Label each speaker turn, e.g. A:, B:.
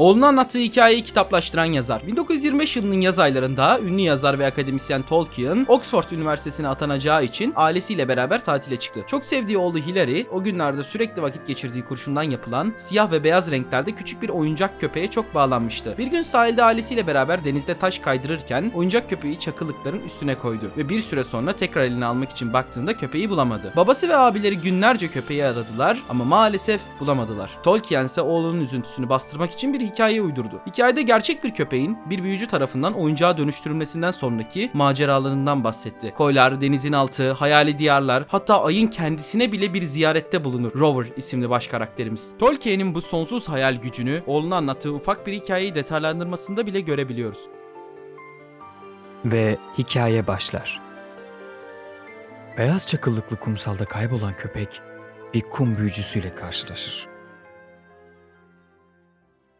A: Oğluna anlattığı hikayeyi kitaplaştıran yazar. 1925 yılının yaz aylarında ünlü yazar ve akademisyen Tolkien, Oxford Üniversitesi'ne atanacağı için ailesiyle beraber tatile çıktı. Çok sevdiği oğlu Hilary, o günlerde sürekli vakit geçirdiği kurşundan yapılan siyah ve beyaz renklerde küçük bir oyuncak köpeğe çok bağlanmıştı. Bir gün sahilde ailesiyle beraber denizde taş kaydırırken oyuncak köpeği çakıllıkların üstüne koydu ve bir süre sonra tekrar eline almak için baktığında köpeği bulamadı. Babası ve abileri günlerce köpeği aradılar ama maalesef bulamadılar. Tolkien ise oğlunun üzüntüsünü bastırmak için bir hikaye uydurdu. Hikayede gerçek bir köpeğin bir büyücü tarafından oyuncağa dönüştürülmesinden sonraki maceralarından bahsetti. Koylar, denizin altı, hayali diyarlar, hatta ayın kendisine bile bir ziyarette bulunur. Rover isimli baş karakterimiz. Tolkien'in bu sonsuz hayal gücünü oğluna anlattığı ufak bir hikayeyi detaylandırmasında bile görebiliyoruz.
B: Ve hikaye başlar. Beyaz çakıllıklı kumsalda kaybolan köpek bir kum büyücüsüyle karşılaşır.